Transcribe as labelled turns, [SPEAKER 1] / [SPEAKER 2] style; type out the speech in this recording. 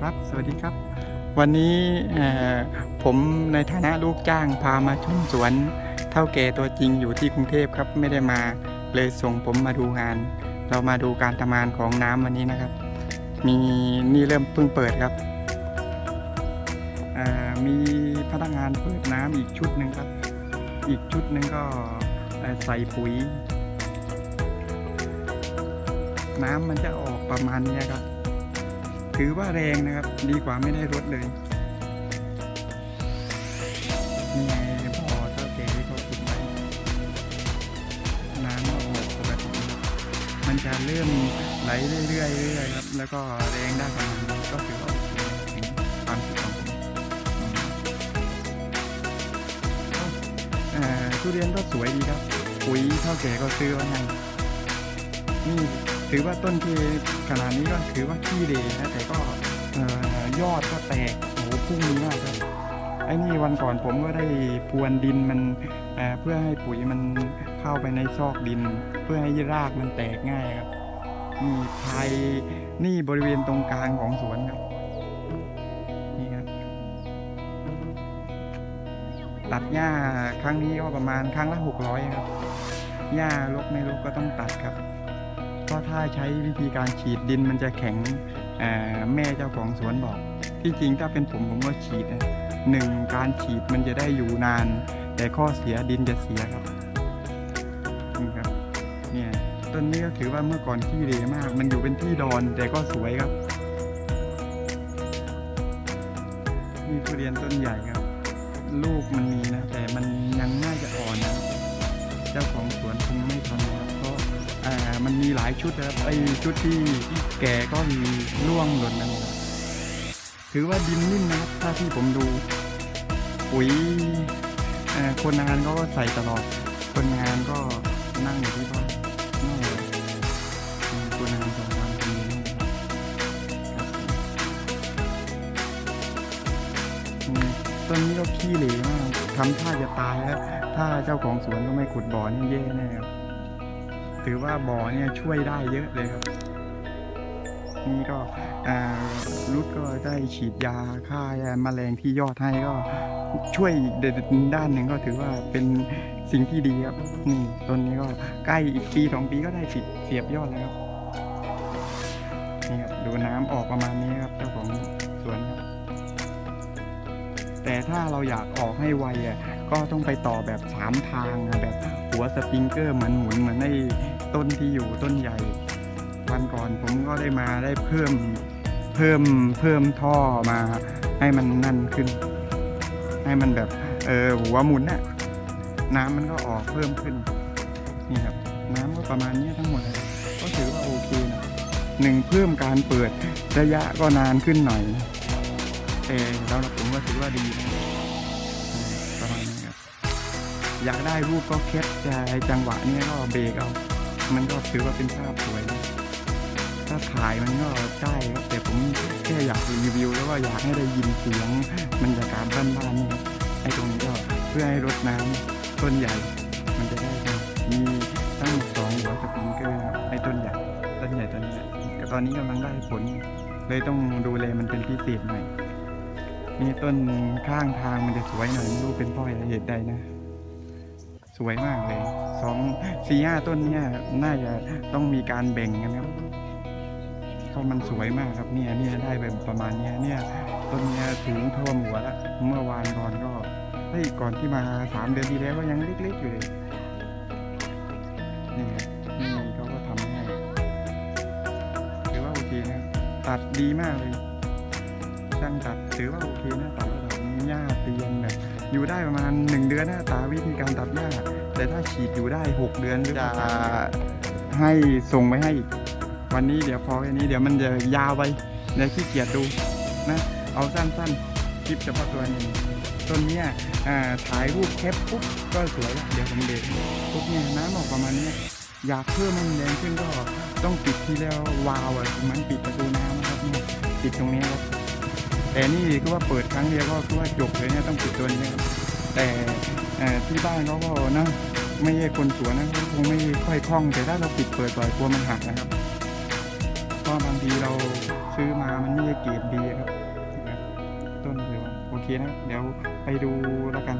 [SPEAKER 1] ครับ สวัสดีครับ วันนี้ผมในฐานะลูกจ้างพามาชมสวนเท่าแก่ตัวจริงอยู่ที่กรุงเทพครับ ไม่ได้มาเลยส่งผมมาดูงาน เรามาดูการทำงานของน้ำวันนี้นะครับ มีนี่เริ่มเพิ่งเปิดครับมีพนักงานเปิดน้ำอีกชุดหนึ่งครับ อีกชุดหนึ่งก็ใส่ปุ๋ย น้ำมันจะออกประมาณนี้ครับ ถือว่าแรงนะครับ ดีกว่าไม่ได้รถเลยนี่ไงพอเท่าแก่ที่เขาติดไว้น้ำก็ออกปกติครับมันจะเริ่มไหลเรื่อยๆเรื่อยๆครับ แล้วก็แรงได้ประมาณนี้ก็ถือว่าคถึงความคิดของผมอืมเอ่อทุเรียนก็สวยดีครับปุ๋ยเท่าแก่ก็ซื้อมาให้ นี่ถือว่าต้นที่ขนาดนี้ก็ถือว่าขี้เดนะแต่ก็ยอดก็แตกโอ้โหพุ่งมากครับไอ้นี่วันก่อนผมก็ได้พรวนดินมันเเพื่อให้ปุ๋ยมันเข้าไปในซอกดิน เพื่อให้รากมันแตกง่ายครับนี่ภายนี่บริเวณตรงกลางของสวนครับ นี่ครับ ตัดหญ้าครั้งนี้ก็ประมาณครั้งละหกร้อยครับหญ้ารกไม่รกก็ต้องตัดครับ ก็ถ้าใช้วิธีการฉีดดินมันจะแข็งแม่เจ้าของสวนบอก ที่จริงถ้าเป็นผมผมก็ฉีดนะหนึ่งการฉีดมันจะได้อยู่นาน แต่ข้อเสียดินจะเสียครับนี่ครับเนี่ยต้นนี้ก็ถือว่าเมื่อก่อนขี้เรมาก มันอยู่เป็นที่ดอนแต่ก็สวยครับนี่ทุเรียนต้นใหญ่ครับ ลูกมันมีนะแต่มันยังน่าจะอ่อนนะเจ้าของสวนคงไม่ทำนะครับเพราะ มันมีหลายชุดนะครับไอชุดที่แก่ก็มีร่วงหล่นนั่นครับถือว่าดินนิ่มนะครับถ้าที่ผมดูปุ๋ยคนงานก็ใส่ตลอด คนงานก็นั่งอยู่ที่บ้านนั่งเลยอืมคนงานสองวันคนนี้ครับอืมต้นนี้ก็ขี้เหร่มากทำท่าจะตายแล้ว ถ้าเจ้าของสวนก็ไม่ขุดบ่อนี่แย่แน่ครับ ถือว่าบ่อเนี่ยช่วยได้เยอะเลยครับ นี่ก็รุดก็ได้ฉีดยาฆ่าแมลงที่ยอดให้ก็ช่วยด้านหนึ่งก็ถือว่าเป็นสิ่งที่ดีครับนี่ต้นนี้ก็ใกล้อีกปีสองปีก็ได้ติดเสียบยอดแล้วครับนี่ครับดูน้ำออกประมาณนี้ครับเจ้าของสวนครับ แต่ถ้าเราอยากออกให้ไวอะก็ต้องไปต่อแบบสามทางอะแบบ หัวสปริงเกอร์มือนหมุนเหมือนในต้นที่อยู่ต้นใหญ่ วันก่อนผมก็ได้มาได้เพิ่มเพิ่มเพิ่มท่อมาให้มันนั่นขึ้น ให้มันแบบเออหัวหมุนน่ะน้ำมันก็ออกเพิ่มขึ้นนี่ครับน้ำก็ประมาณนี้ทั้งหมดเลยก็ถือว่าโอเคนะหนึ่งเพิ่มการเปิดระยะก็นานขึ้นหน่อยแต่สำหรับผมก็ถือว่าดีนะ อยากได้รูปก็แคปใจจังหวะนี้ก็เบรกเอา มันก็ถือว่าเป็นภาพสวยนะถ้าถ่ายมันก็ได้ครับแต่ผมแค่อยากรีวิว แล้วก็อยากให้ได้ยินเสียงบรรยากาศบ้านๆนี่ครับไอ้ตรงนี้ก็เพื่อให้รดน้ำต้นใหญ่ มันจะได้ครับมีตั้งสองหัวสปริงเกอร์ไอ้ต้นใหญ่ต้นใหญ่ต้นนี้ก็ตอนนี้กำลังได้ผล เลยต้องดูแลมันเป็นพิเศษหน่อยนี่ต้นข้างทางมันจะสวยหน่อยไม่รู้เป็นเพ่อเหตุใดนะ สวยมากเลยสองสี่ห้าต้นเนี่ยน่าจะต้องมีการแบ่งกันครับเพราะมันสวยมากครับเนี่ยเนี่ยได้แบบประมาณเนี้ยเนี่ยต้นเนี้ยถึงท่วมหัวแล้วเมื่อวานก่อนก็เฮ้ยก่อนที่มาสามเดือนที่แล้วก็ยังเล็กๆอยู่เลยนี่ครับนี่เขาก็ทำให้ถือว่าโอเคนะครับตัดดีมากเลยช่างตัดถือว่าโอเคนะตัดระดับหญ้าเตียนแบบอยู่ได้ประมาณ1เดือนนะตาวิธีการตัดหญ้า แต่ถ้าฉีดอยู่ได้ 6 เดือนจะให้ส่งไปให้อีก วันนี้เดี๋ยวพอแค่นี้เดี๋ยวมันจะยาวไปเดี๋ยวขี้เกียจดูนะ เอาสั้นๆ คลิปเฉพาะตัวนี้ต้นเนี้ยถ่ายรูปแคปปุ๊บก็สวยละเดี๋ยวผมเด็กปุ๊บเนี่ยน้ำออกประมาณเนี้ยอยากเพิ่มมันแรงขึ้นก็ต้องปิดที่แล้ววาวอะมันปิดประตูน้ำนะครับเนี่ยปิดตรงนี้ครับแต่นี่คือว่าเปิดครั้งเดียวก็คือว่าจบเลยเนี่ยต้องปิดตัวนี้ครับแต่ที่บ้านเขาก็นะ ไม่ใช่คนสวนนะคงไม่ค่อยคล่องแต่ถ้าเราปิดเปิดบ่อยกลัวมันหักนะครับเพราะบางทีเราซื้อมามันไม่ใช่เกรดดีครับต้นเดียวโอเคนะ เดี๋ยวไปดูแล้วกัน